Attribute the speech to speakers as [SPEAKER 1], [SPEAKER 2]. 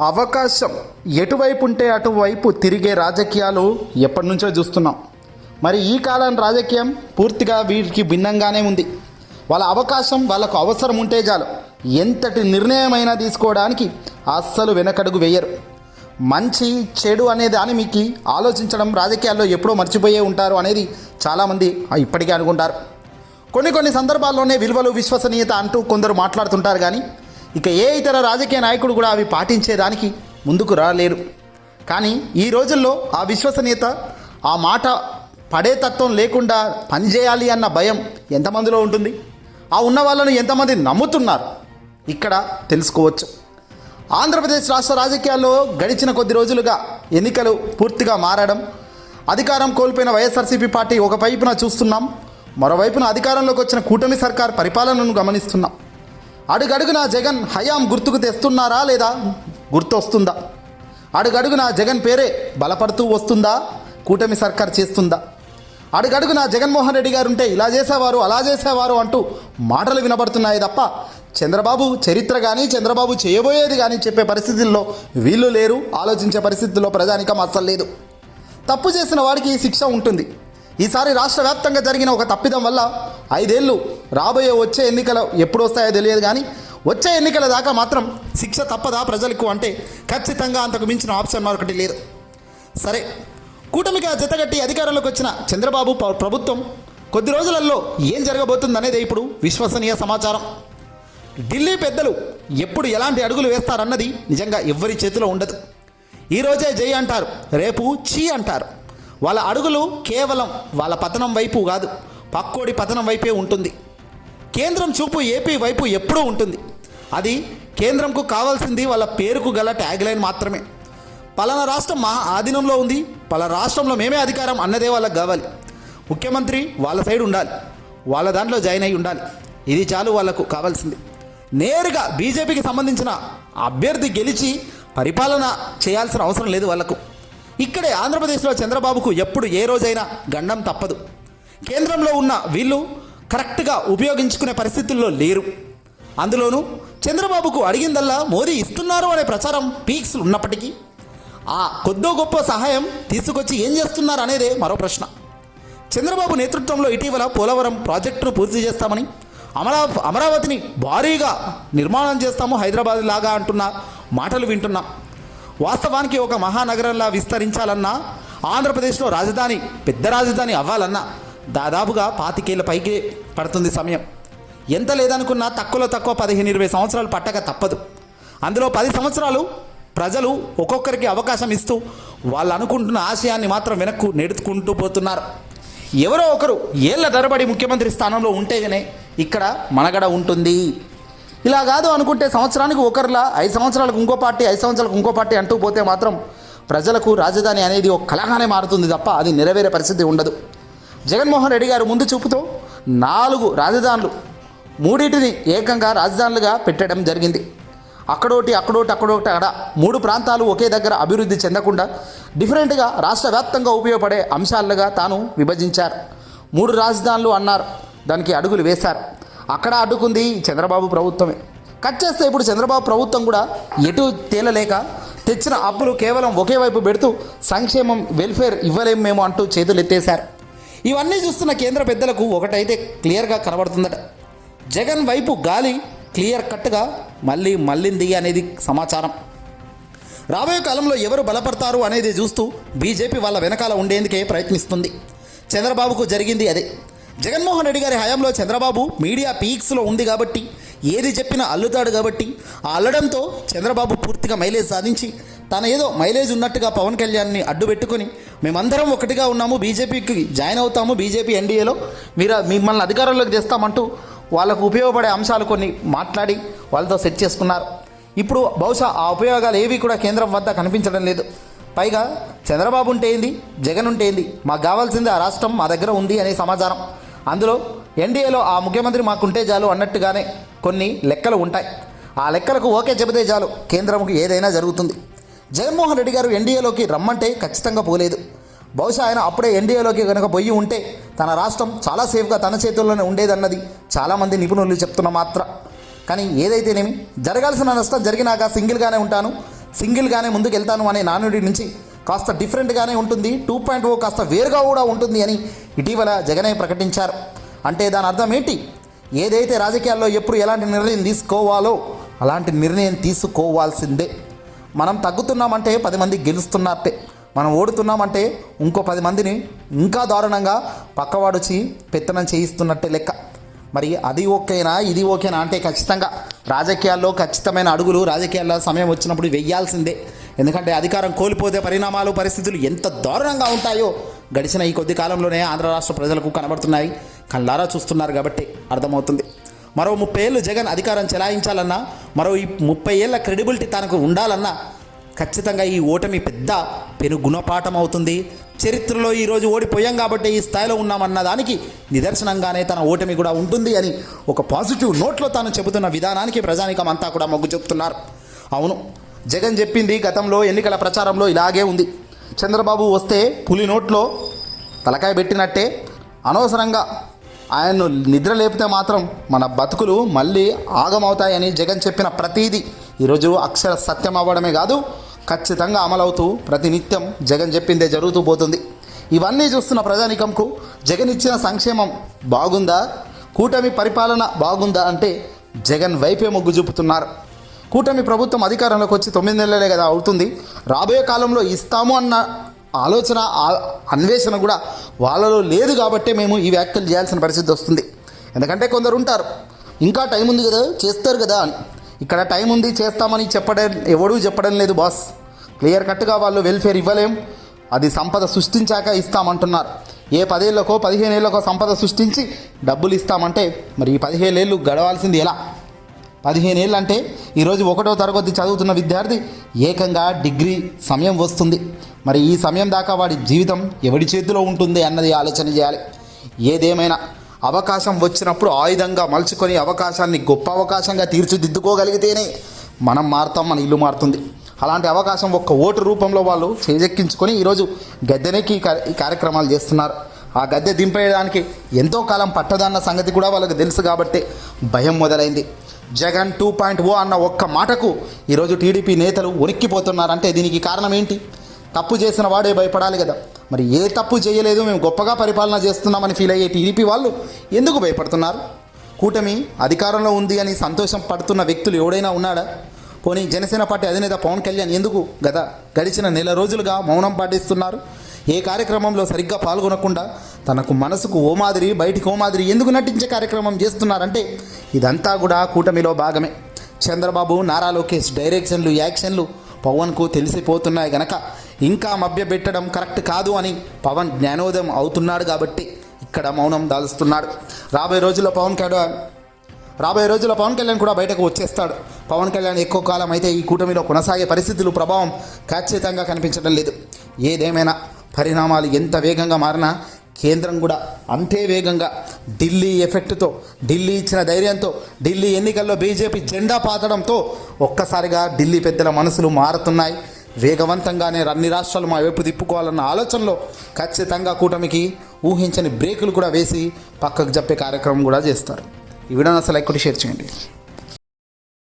[SPEAKER 1] అవకాశం ఎటువైపు ఉంటే అటువైపు తిరిగే రాజకీయాలు ఎప్పటి నుంచో చూస్తున్నాం. మరి ఈ కాలం రాజకీయం పూర్తిగా వీరికి భిన్నంగానే ఉంది. వాళ్ళ అవకాశం వాళ్ళకు అవసరం ఉంటే చాలు. ఎంతటి నిర్ణయమైనా తీసుకోవడానికి అస్సలు వెనకడుగు వేయరు. మంచి చెడు అనే దాని మీకు ఆలోచించడం రాజకీయాల్లో ఎప్పుడో మర్చిపోయే ఉంటారు అనేది చాలామంది ఇప్పటికే అనుకుంటారు. కొన్ని కొన్ని సందర్భాల్లోనే విలువలు విశ్వసనీయత అంటూ కొందరు మాట్లాడుతుంటారు కానీ ఇక ఏ ఇతర రాజకీయ నాయకుడు కూడా అవి పాటించేదానికి ముందుకు రాలేరు. కానీ ఈ రోజుల్లో ఆ విశ్వసనీయత ఆ మాట పడే తత్వం లేకుండా పనిచేయాలి అన్న భయం ఎంతమందిలో ఉంటుంది? ఆ ఉన్న వాళ్ళను ఎంతమంది నమ్ముతున్నారు? ఇక్కడ తెలుసుకోవచ్చు. ఆంధ్రప్రదేశ్ రాష్ట్ర రాజకీయాల్లో గడిచిన కొద్ది రోజులుగా ఎన్నికలు పూర్తిగా మారడం అధికారం కోల్పోయిన వైఎస్ఆర్సీపీ పార్టీ ఒక వైపున చూస్తున్నాం మరోవైపున అధికారంలోకి వచ్చిన కూటమి సర్కార్ పరిపాలనను గమనిస్తున్నాం. అడుగడుగున జగన్ హయాం గుర్తుకు తెస్తున్నారా లేదా? గుర్తు వస్తుందా అడుగడుగున జగన్ పేరే బలపడుతూ వస్తుందా? కూటమి సర్కార్ చేస్తుందా? అడుగడుగున జగన్మోహన్ రెడ్డి గారు ఉంటే ఇలా చేసేవారు అలా చేసేవారు అంటూ మాటలు వినబడుతున్నాయి తప్ప చంద్రబాబు చరిత్ర కానీ చంద్రబాబు చేయబోయేది కానీ చెప్పే పరిస్థితుల్లో వీళ్ళు లేరు ఆలోచించే పరిస్థితుల్లో ప్రజానికం అస్సలు లేదు. తప్పు చేసిన వాడికి శిక్ష ఉంటుంది. ఈసారి రాష్ట్ర వ్యాప్తంగా జరిగిన ఒక తప్పిదం వల్ల ఐదేళ్ళు రాబోయే వచ్చే ఎన్నికలు ఎప్పుడు వస్తాయో తెలియదు కానీ వచ్చే ఎన్నికల దాకా మాత్రం శిక్ష తప్పదా ప్రజలకు అంటే ఖచ్చితంగా అంతకు మించిన ఆప్షన్ మరొకటి లేదు. సరే కూటమిగా జతగట్టి అధికారంలోకి వచ్చిన చంద్రబాబు ప్రభుత్వం కొద్ది రోజులలో ఏం జరగబోతుందనేది ఇప్పుడు విశ్వసనీయ సమాచారం. ఢిల్లీ పెద్దలు ఎప్పుడు ఎలాంటి అడుగులు వేస్తారన్నది నిజంగా ఎవ్వరి చేతిలో ఉండదు. ఈరోజే జై అంటారు రేపు చీ అంటారు. వాళ్ళ అడుగులు కేవలం వాళ్ళ పతనం వైపు కాదు పక్కోడి పతనం వైపే ఉంటుంది. కేంద్రం చూపు ఏపీ వైపు ఎప్పుడూ ఉంటుంది. అది కేంద్రంకు కావాల్సింది వాళ్ళ పేరుకు గల ట్యాగ్ లైన్ మాత్రమే. పలానా రాష్ట్రం మా ఆధీనంలో ఉంది. పలా రాష్ట్రంలో మేమే అధికారం అన్నదే వాళ్ళకి కావాలి ముఖ్యమంత్రి వాళ్ళ సైడ్ ఉండాలి. వాళ్ళ దాంట్లో జాయిన్ అయి ఉండాలి. ఇది చాలు వాళ్ళకు కావాల్సింది. నేరుగా బీజేపీకి సంబంధించిన అభ్యర్థి గెలిచి పరిపాలన చేయాల్సిన అవసరం లేదు వాళ్ళకు. ఇక్కడే ఆంధ్రప్రదేశ్లో చంద్రబాబుకు ఎప్పుడు ఏ రోజైనా గండం తప్పదు. కేంద్రంలో ఉన్న వీళ్ళు కరెక్ట్గా ఉపయోగించుకునే పరిస్థితుల్లో లేరు. అందులోనూ చంద్రబాబుకు అడిగిందల్లా మోదీ ఇస్తున్నారు అనే ప్రచారం పీక్స్ ఉన్నప్పటికీ ఆ కొద్దో గొప్ప సహాయం తీసుకొచ్చి ఏం చేస్తున్నారు అనేదే మరో ప్రశ్న. చంద్రబాబు నేతృత్వంలో ఇటీవల పోలవరం ప్రాజెక్టును పూర్తి చేస్తామని అమరా అమరావతిని భారీగా నిర్మాణం చేస్తాము హైదరాబాద్ లాగా అంటున్న మాటలు వింటున్నాం. వాస్తవానికి ఒక మహానగరంలా విస్తరించాలన్నా ఆంధ్రప్రదేశ్లో రాజధాని పెద్ద రాజధాని అవ్వాలన్నా దాదాపుగా పాతికేళ్ళ పైకి పడుతుంది సమయం. ఎంత లేదనుకున్నా తక్కువలో తక్కువ పదిహేను ఇరవై సంవత్సరాలు పట్టక తప్పదు. అందులో పది సంవత్సరాలు ప్రజలు ఒక్కొక్కరికి అవకాశం ఇస్తూ వాళ్ళు అనుకుంటున్న ఆశయాన్ని మాత్రం వెనక్కు నెడుచుకుంటూ పోతున్నారు. ఎవరో ఒకరు ఏళ్ళ ధరబడి ముఖ్యమంత్రి స్థానంలో ఉంటేనే ఇక్కడ మనగడ ఉంటుంది. ఇలా కాదు అనుకుంటే సంవత్సరానికి ఒకరిలా ఐదు సంవత్సరాలకు ఇంకో పార్టీ ఐదు సంవత్సరాలకు ఇంకో పార్టీ అంటూ పోతే మాత్రం ప్రజలకు రాజధాని అనేది ఒక కలహానే మారుతుంది తప్ప అది నెరవేరే పరిస్థితి ఉండదు. జగన్మోహన్ రెడ్డి గారు ముందు చూపుతో నాలుగు రాజధానులు మూడింటిని ఏకంగా రాజధానులుగా పెట్టడం జరిగింది. అక్కడోటి అక్కడోటి అక్కడోటి అక్కడ మూడు ప్రాంతాలు ఒకే దగ్గర అభివృద్ధి చెందకుండా డిఫరెంట్గా రాష్ట్ర వ్యాప్తంగా ఉపయోగపడే అంశాలుగా తాను విభజించారు. మూడు రాజధానులు అన్నారు. దానికి అడుగులు వేశారు. అక్కడ అడ్డుకుంది చంద్రబాబు ప్రభుత్వమే. కట్ చేస్తే ఇప్పుడు చంద్రబాబు ప్రభుత్వం కూడా ఎటు తేలలేక తెచ్చిన అప్పులు కేవలం ఒకే వైపు పెడుతూ సంక్షేమం వెల్ఫేర్ ఇవ్వలేము మేము అంటూ చేతులు ఎత్తేశారు ఇవన్నీ చూస్తున్న కేంద్ర పెద్దలకు ఒకటైతే క్లియర్గా కనబడుతుందట. జగన్ వైపు గాలి క్లియర్ కట్గా మళ్ళీ మళ్ళింది అనేది సమాచారం. రాబోయే కాలంలో ఎవరు బలపడతారు అనేది చూస్తూ బీజేపీ వాళ్ళ వెనకాల ఉండేందుకే ప్రయత్నిస్తుంది. చంద్రబాబుకు జరిగింది అదే. జగన్మోహన్ రెడ్డి గారి హయాంలో చంద్రబాబు మీడియా పీక్స్లో ఉంది కాబట్టి ఏది చెప్పినా అల్లుతాడు కాబట్టి ఆ అల్లడంతో చంద్రబాబు పూర్తిగా మైలేజ్ సాధించి తన ఏదో మైలేజ్ ఉన్నట్టుగా పవన్ కళ్యాణ్ని అడ్డు పెట్టుకొని మేమందరం ఒకటిగా ఉన్నాము బీజేపీకి జాయిన్ అవుతాము బీజేపీ ఎన్డీఏలో. మీరు మిమ్మల్ని అధికారంలోకి తెస్తామంటూ వాళ్ళకు ఉపయోగపడే అంశాలు కొన్ని మాట్లాడి వాళ్ళతో సెట్ చేసుకున్నారు. ఇప్పుడు బహుశా ఆ ఉపయోగాలు ఏవి కూడా కేంద్రం వద్ద కనిపించడం లేదు. పైగా చంద్రబాబు ఉంటే ఏంది? జగన్ ఉంటే ఏంది? మాకు కావాల్సింది ఆ రాష్ట్రం మా దగ్గర ఉంది అనే సమాచారం. అందులో ఎన్డీఏలో ఆ ముఖ్యమంత్రి మాకుంటే చాలు అన్నట్టుగానే కొన్ని లెక్కలు ఉంటాయి. ఆ లెక్కలకు ఓకే చెబితే చాలు కేంద్రంకి ఏదైనా జరుగుతుంది. జగన్మోహన్ రెడ్డి గారు ఎన్డీఏలోకి రమ్మంటే ఖచ్చితంగా పోలేదు. బహుశా ఆయన అప్పుడే ఎన్డీఏలోకి కనుక పోయి ఉంటే తన రాష్ట్రం చాలా సేఫ్గా తన చేతుల్లోనే ఉండేదన్నది చాలామంది నిపుణులు చెప్తున్న మాత్ర. కానీ ఏదైతేనేమి జరగాల్సిన నష్టం జరిగినాక సింగిల్గానే ఉంటాను సింగిల్గానే ముందుకు వెళ్తాను అనే నానుడి నుంచి కాస్త డిఫరెంట్గానే ఉంటుంది టూ పాయింట్ ఓ కాస్త వేరుగా కూడా ఉంటుంది అని ఇటీవల జగనే ప్రకటించారు. అంటే దాని అర్థం ఏంటి? ఏదైతే రాజకీయాల్లో ఎప్పుడు ఎలాంటి నిర్ణయం తీసుకోవాలో అలాంటి నిర్ణయం తీసుకోవాల్సిందే. మనం తగ్గుతున్నామంటే పది మంది గెలుస్తున్నట్టే మనం ఓడుతున్నామంటే ఇంకో పది మందిని ఇంకా దారుణంగా పక్కవాడుచి పెత్తనం చేయిస్తున్నట్టే లెక్క. మరి అది ఓకేనా ఇది ఓకేనా అంటే ఖచ్చితంగా రాజకీయాల్లో ఖచ్చితమైన అడుగులు రాజకీయాల్లో సమయం వచ్చినప్పుడు వెయ్యాల్సిందే. ఎందుకంటే అధికారం కోల్పోతే పరిణామాలు పరిస్థితులు ఎంత దారుణంగా ఉంటాయో గడిచిన ఈ కొద్ది కాలంలోనే ఆంధ్ర రాష్ట్ర ప్రజలకు కనబడుతున్నాయి. కళ్ళారా చూస్తున్నారు కాబట్టి అర్థమవుతుంది. మరో ముప్పై ఏళ్ళు జగన్ అధికారం చెలాయించాలన్నా మరో ఈ ముప్పై ఏళ్ళ క్రెడిబిలిటీ తనకు ఉండాలన్నా ఖచ్చితంగా ఈ ఓటమి పెద్ద పెను గుణపాఠం అవుతుంది చరిత్రలో ఈరోజు ఓడిపోయాం కాబట్టి ఈ స్థాయిలో ఉన్నామన్న దానికి నిదర్శనంగానే తన ఓటమి కూడా ఉంటుంది అని ఒక పాజిటివ్ నోట్లో తాను చెబుతున్న విధానానికి ప్రజానికం అంతా కూడా మొగ్గు చెప్తున్నారు. అవును జగన్ చెప్పింది గతంలో ఎన్నికల ప్రచారంలో ఇలాగే ఉంది. చంద్రబాబు వస్తే పులి నోట్లో తలకాయ పెట్టినట్టే అనవసరంగా ఆయన్ను నిద్ర లేపితే మాత్రం మన బతుకులు మళ్ళీ ఆగమవుతాయని జగన్ చెప్పిన ప్రతీది. ఈరోజు అక్షర సత్యం అవ్వడమే కాదు ఖచ్చితంగా అమలవుతూ ప్రతినిత్యం జగన్ చెప్పిందే జరుగుతూ పోతుంది. ఇవన్నీ చూస్తున్న ప్రజానికంకు జగన్ ఇచ్చిన సంక్షేమం బాగుందా? కూటమి పరిపాలన బాగుందా అంటే జగన్ వైపే మొగ్గు చూపుతున్నారు. కూటమి ప్రభుత్వం అధికారంలోకి వచ్చి తొమ్మిది నెలలే కదా అవుతుంది. రాబోయే కాలంలో ఇస్తాము అన్న ఆలోచన అన్వేషణ కూడా వాళ్ళలో లేదు కాబట్టే మేము ఈ వ్యాఖ్యలు చేయాల్సిన పరిస్థితి వస్తుంది. ఎందుకంటే కొందరు ఉంటారు ఇంకా టైం ఉంది కదా చేస్తారు కదా అని. ఇక్కడ టైం ఉంది చేస్తామని చెప్పడం ఎవడూ చెప్పడం లేదు బాస్. క్లియర్ కట్గా వాళ్ళు వెల్ఫేర్ ఇవ్వలేం. అది సంపద సృష్టించాక ఇస్తామంటున్నారు. ఏ పదేళ్ళకో పదిహేను ఏళ్ళకో సంపద సృష్టించి డబ్బులు ఇస్తామంటే మరి ఈ పదిహేను ఏళ్ళు గడవాల్సింది ఎలా? పదిహేను ఏళ్ళు అంటే ఈరోజు ఒకటో తరగతి చదువుతున్న విద్యార్థి ఏకంగా డిగ్రీ సమయం వస్తుంది. మరి ఈ సమయం దాకా వాడి జీవితం ఎవడి చేతిలో ఉంటుంది అన్నది ఆలోచన చేయాలి. ఏదేమైనా అవకాశం వచ్చినప్పుడు ఆయుధంగా మలుచుకొని అవకాశాన్ని గొప్ప అవకాశంగా తీర్చిదిద్దుకోగలిగితేనే మనం మారుతాం మన ఇల్లు మారుతుంది. అలాంటి అవకాశం ఒక్క ఓటు రూపంలో వాళ్ళు చేజెక్కించుకొని ఈరోజు గద్దెనెక్కి ఈ కార్యక్రమాలు చేస్తున్నారు. ఆ గద్దె దింపేయడానికి ఎంతో కాలం పట్టదన్న సంగతి కూడా వాళ్ళకి తెలుసు కాబట్టి భయం మొదలైంది. జగన్ టూ పాయింట్ ఓ అన్న ఒక్క మాటకు ఈరోజు టీడీపీ నేతలు ఉనిక్కిపోతున్నారంటే దీనికి కారణం ఏంటి? తప్పు చేసిన వాడే భయపడాలి కదా. మరి ఏ తప్పు చేయలేదు మేము గొప్పగా పరిపాలన చేస్తున్నామని ఫీల్ అయ్యే టీడీపీ వాళ్ళు ఎందుకు భయపడుతున్నారు? కూటమి అధికారంలో ఉంది అని సంతోషం పడుతున్న వ్యక్తులు ఎవడైనా ఉన్నాడా? పోనీ జనసేన పార్టీ అధినేత పవన్ కళ్యాణ్ ఎందుకు గత గడిచిన నెల రోజులుగా మౌనం పాటిస్తున్నారు? ఏ కార్యక్రమంలో సరిగ్గా పాల్గొనకుండా తనకు మనసుకు ఓ మాదిరి బయటికి ఓ మాదిరి ఎందుకు నటించే కార్యక్రమం చేస్తున్నారంటే ఇదంతా కూడా కూటమిలో భాగమే. చంద్రబాబు నారా లోకేష్ డైరెక్షన్లు యాక్షన్లు పవన్కు తెలిసిపోతున్నాయి గనక ఇంకా మభ్యపెట్టడం కరెక్ట్ కాదు అని పవన్ జ్ఞానోదయం అవుతున్నాడు కాబట్టి ఇక్కడ మౌనం దాల్స్తున్నాడు. రాబోయే రోజుల్లో పవన్ కళ్యాణ్ రాబోయే రోజుల్లో పవన్ కళ్యాణ్ కూడా బయటకు వచ్చేస్తాడు. పవన్ కళ్యాణ్ ఎక్కువ కాలం అయితే ఈ కూటమిలో కొనసాగే పరిస్థితులు ప్రభావం ఖచ్చితంగా కనిపించడం లేదు. ఏదేమైనా పరిణామాలు ఎంత వేగంగా మారినా కేంద్రం కూడా అంతే వేగంగా ఢిల్లీ ఎఫెక్ట్తో ఢిల్లీ ఇచ్చిన ధైర్యంతో ఢిల్లీ ఎన్నికల్లో బీజేపీ జెండా పాతడంతో ఒక్కసారిగా ఢిల్లీ పెద్దల మనసులు మారుతున్నాయి. వేగవంతంగానే అన్ని రాష్ట్రాలు మా వైపు తిప్పుకోవాలన్న ఆలోచనలో ఖచ్చితంగా కూటమికి ఊహించని బ్రేకులు కూడా వేసి పక్కకు చెప్పే కార్యక్రమం కూడా చేస్తారు. ఈ వీడియోని అసలు ఎక్కువ షేర్ చేయండి.